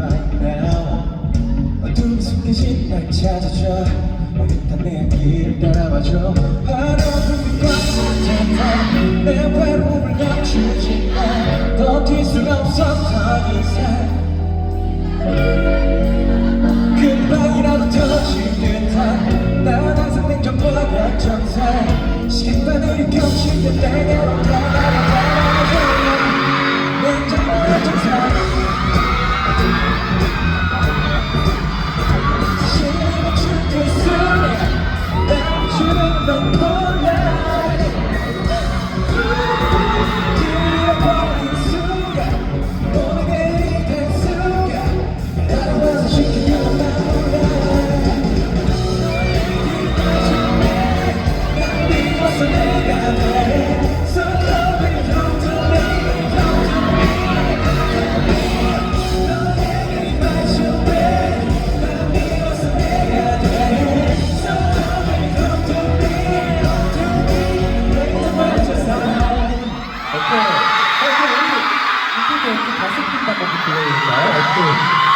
right now 어둠 숨겨진 날 찾아줘 내 길을 따라와줘. 빛과 짙은 내 외로움을 감추지 마. 버틸 수 없어 더 이상 금방이라도 터질 듯한 난 항상 냉정보다 정상 시간바늘이 겹칠 때 내게 올라 네. 어, 그럼 우리 이렇게 이렇게 다섯 분다고 불러요 어떻게?